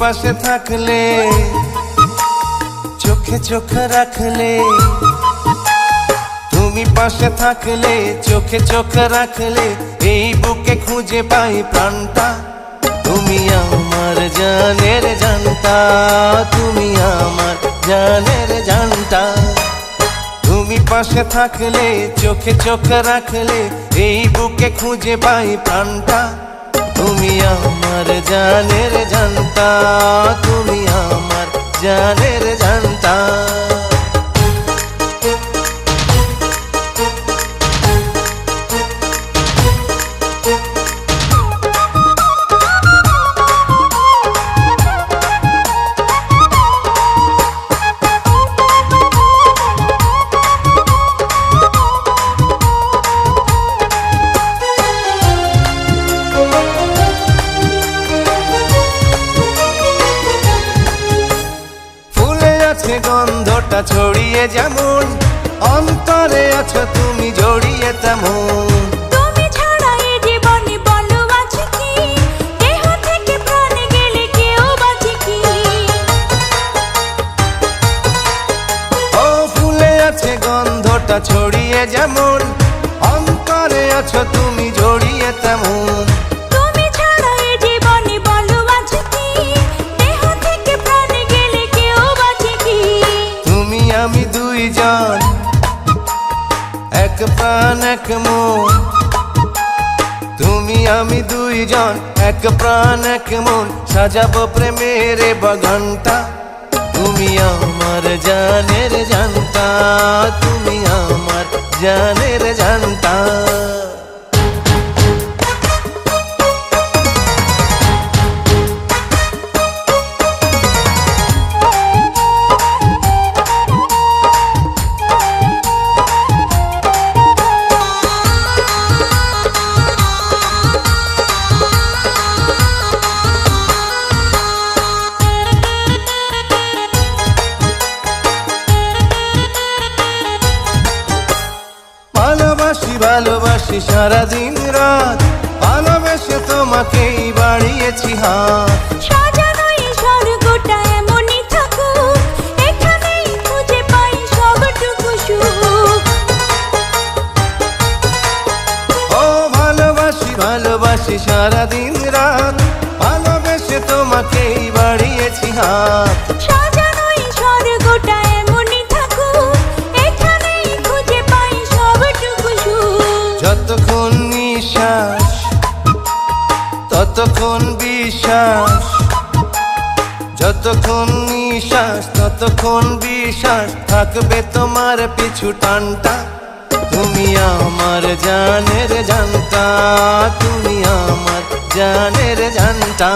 পাশে থাকলে, চোখে চোখ রাখলে, তুমি পাশে থাকলে, চোখে চোখ রাখলে, এই বুকে খুঁজে পাই প্রাণটা। তুমি আমার জানের জানতা, তুমি আমার জানের জানতা। তুমি পাশে থাকলে, চোখে চোখ রাখলে, এই বুকে খুঁজে পাই প্রাণটা। তুমি আমার জানের জানতা তুমি আমার জানের জানতা। আছে গন্ধটা ছড়িয়ে যেমন অন্তরে আছো তুমি জড়িয়ে তেমন। ছড়িয়ে যেমন অন্তরে আছো তুমি জড়িয়ে তেমন। প্রাণ এক মন। তুমি আমি দুইজন, এক প্রাণ এক মন। সাজাবো প্রেমের বাগানটা। তুমি আমার জানের জানতা। তুমি আমার জানের জানতা। ভালোবাসি সারাদিন রাত। ভালোবেসে তোমাকেই বাড়িয়েছি হাত। ভালোবাসি সারাদিন রাত। ভালোবেসে তোমাকেই বাড়িয়েছি হাত। নিঃশ্বাস ততক্ষণ বিশ্বাস, যতক্ষণ নিঃশ্বাস, ততক্ষণ বিশ্বাস থাকবে তোমার পিছু টানটা। তুমি আমার জানের জানতা তুমি আমার জানের জানতা